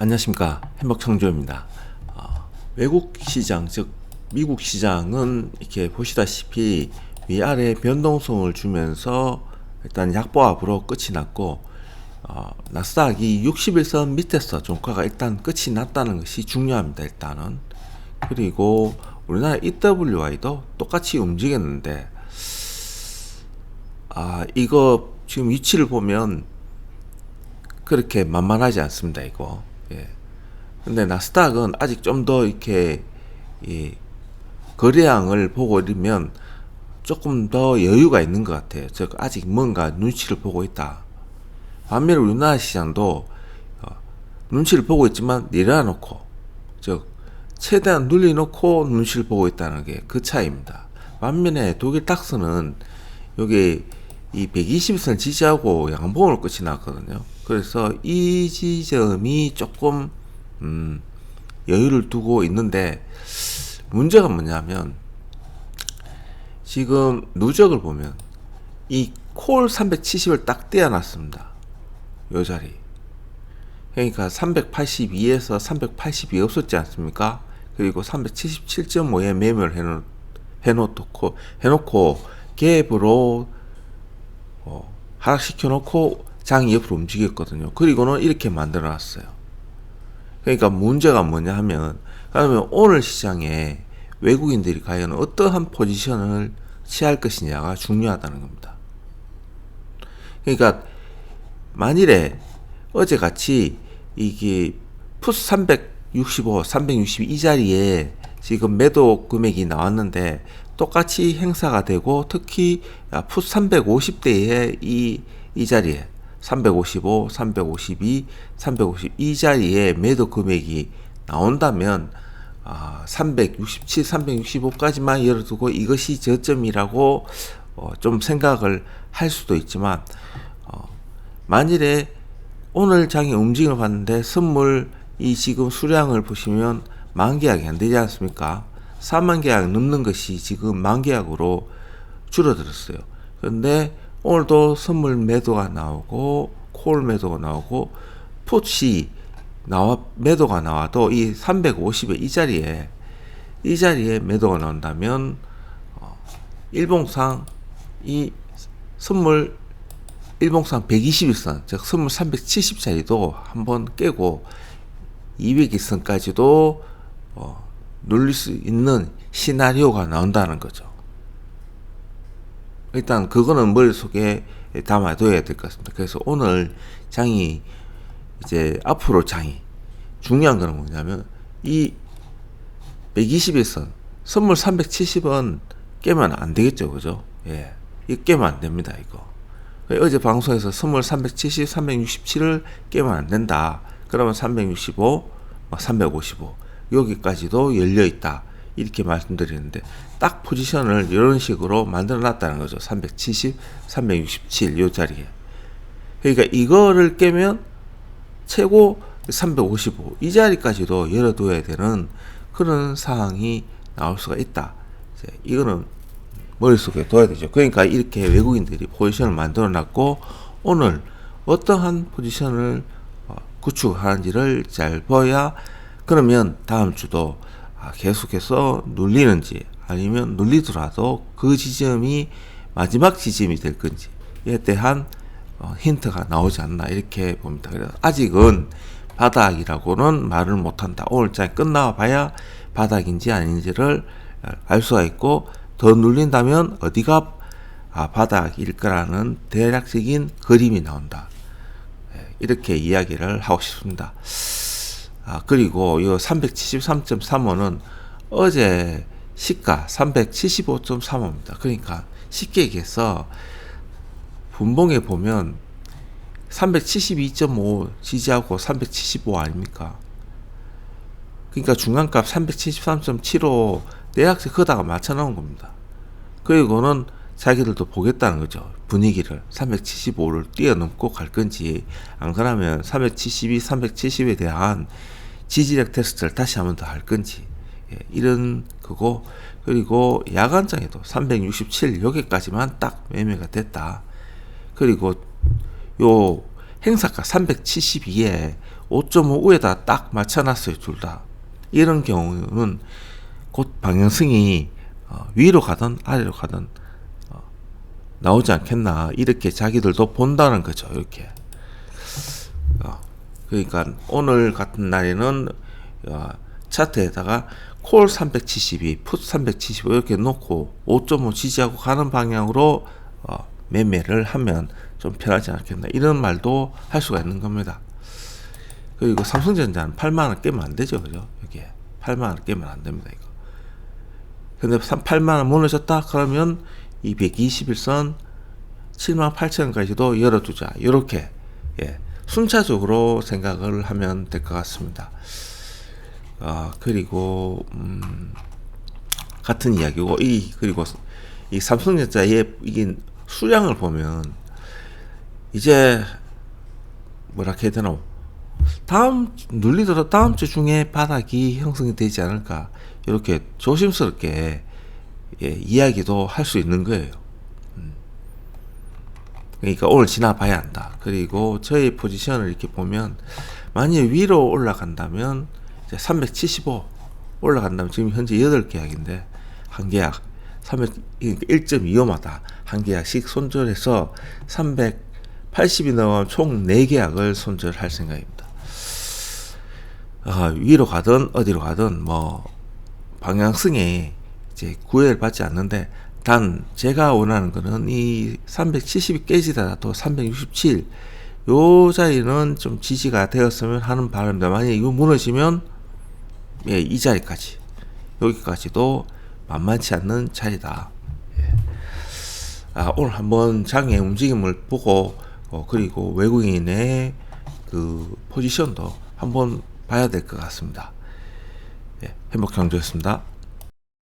안녕하십니까 행복청주입니다. 어, 외국 시장 즉 미국 시장은 이렇게 보시다시피 위아래 변동성을 주면서 일단 약보합으로 끝이 났고 어, 나스닥이 61선 밑에서 종가가 일단 끝이 났다는 것이 중요합니다. 일단은 그리고 우리나라 EWI도 똑같이 움직였는데 아 이거 지금 위치를 보면 그렇게 만만하지 않습니다. 이거 예. 근데 나스닥은 아직 좀 더 이렇게 이 거래량을 보고 이러면 조금 더 여유가 있는 것 같아요. 즉 아직 뭔가 눈치를 보고 있다. 반면에 우리나라 시장도 어, 눈치를 보고 있지만 내려놓고 즉 최대한 눌려놓고 눈치를 보고 있다는 게 그 차이입니다. 반면에 독일 닥스는 여기 이 120선 지지하고 양봉을 끝이 났거든요. 그래서 이 지점이 조금 음, 여유를 두고 있는데 문제가 뭐냐면 지금 누적을 보면 이 콜 370을 딱 떼어놨습니다. 요 자리. 그러니까 382에서 380이 없었지 않습니까? 그리고 377.5에 매매를 해놓, 해놓고, 해놓고, 갭으로, 어, 하락시켜 놓고 장이 옆으로 움직였거든요. 그리고는 이렇게 만들어 놨어요. 그러니까 문제가 뭐냐 하면, 그러면 오늘 시장에 외국인들이 과연 어떠한 포지션을 취할 것이냐가 중요하다는 겁니다. 그러니까 만일에 어제 같이 이게 푸스 365, 362 자리에 지금 매도 금액이 나왔는데 똑같이 행사가 되고 특히 푸스 350대에 이, 이 자리에 355, 352, 352 자리에 매도 금액이 나온다면 아, 367, 365까지만 열어두고 이것이 저점이라고 어, 좀 생각을 할 수도 있지만 어, 만일에 오늘 장의 움직임을 봤는데 선물 이 지금 수량을 보시면 만 계약이 안 되지 않습니까? 4만 계약 넘는 것이 지금 만 계약으로 줄어들었어요. 그런데 오늘도 선물 매도가 나오고 콜 매도가 나오고 풋이 나와 매도가 나와도 이 350의 이 자리에 이 자리에 매도가 나온다면 어, 일봉상 이 선물 일봉상 121선 즉 선물 370짜리도 한번 깨고 200일선까지도 어, 눌릴 수 있는 시나리오가 나온다는 거죠. 일단 그거는 머릿속에 담아둬야 될 것 같습니다. 그래서 오늘 장이 이제 앞으로 장이 중요한 거는 뭐냐면 이 121선 선물 370원 깨면 안 되겠죠, 그죠? 예, 이 깨면 안 됩니다, 이거. 어제 방송에서 선물 370, 367을 깨면 안 된다. 그러면 365, 355 여기까지도 열려 있다. 이렇게 말씀드리는데 딱 포지션을 이런 식으로 만들어 놨다는 거죠. 370, 367 요 자리에. 그러니까 이거를 깨면 최고 355 이 자리까지도 열어둬야 되는 그런 상황이 나올 수가 있다. 이거는 머릿속에 둬야 되죠. 그러니까 이렇게 외국인들이 포지션을 만들어 놨고 오늘 어떠한 포지션을 어, 구축하는지를 잘 봐야 그러면 다음 주도 아, 계속해서 눌리는지 아니면 눌리더라도 그 지점이 마지막 지점이 될 건지에 대한 어, 힌트가 나오지 않나 이렇게 봅니다. 그래서 아직은 바닥이라고는 말을 못한다. 오늘 장 끝나 봐야 바닥인지 아닌지를 알 수가 있고 더 눌린다면 어디가 아, 바닥일 거라는 대략적인 그림이 나온다. 예, 이렇게 이야기를 하고 싶습니다. 아, 그리고 이 373.35는 어제 시가 375.35입니다. 그러니까 쉽게 얘기해서 분봉에 보면 372.5 지지하고 375 아닙니까? 그러니까 중간값 373.75 대략적 거다가 맞춰 나온 겁니다. 그리고는 자기들도 보겠다는 거죠. 분위기를 375를 뛰어넘고 갈 건지 안 그러면 372, 370에 대한 지지력 테스트를 다시 한번 더 할 건지 예, 이런 그거 그리고 야간장에도 367 여기까지만 딱 매매가 됐다. 그리고 요 행사가 372에 5.5에다 딱 맞춰놨어요 둘 다. 이런 경우는 곧 방향성이 어, 위로 가든 아래로 가든 어, 나오지 않겠나 이렇게 자기들도 본다는 거죠 이렇게. 어, 그러니까 오늘 같은 날에는 어, 차트에다가 콜 372, 풋 375 이렇게 놓고 5.5 지지하고 가는 방향으로 어, 매매를 하면 좀 편하지 않겠나 이런 말도 할 수가 있는 겁니다. 그리고 삼성전자는 8만 원 깨면 안 되죠, 그죠? 여기에 8만 원 깨면 안 됩니다, 이거. 근데 3, 8만 원 무너졌다 그러면 이 121선 7만 8천 원까지도 열어두자. 이렇게 예, 순차적으로 생각을 하면 될 것 같습니다. 아 그리고 음, 같은 이야기고 이 그리고 이 삼성전자의 이게 수량을 보면 이제 뭐라 해야 되나 다음 눌리더라도 다음 주 중에 바닥이 형성이 되지 않을까 이렇게 조심스럽게 예, 이야기도 할 수 있는 거예요. 음. 그러니까 오늘 지나봐야 한다. 그리고 저희 포지션을 이렇게 보면 만약 위로 올라간다면 이제 375 올라간다면 지금 현재 8계약인데 한 계약 300 1.25마다 한 계약씩 손절해서 380이 넘으면 총 4계약을 손절할 생각입니다. 아, 위로 가든 어디로 가든 뭐 방향성에 이제 구애를 받지 않는데 단 제가 원하는 거는 이 370이 깨지더라도 367 요 자리는 좀 지지가 되었으면 하는 바람입니다. 만약에 이거 무너지면 예, 이 자리까지 여기까지도 만만치 않는 자리다. 예. 아, 오늘 한번 장의 움직임을 보고 어, 그리고 외국인의 그 포지션도 한번 봐야 될 것 같습니다. 예, 행복 경주였습니다.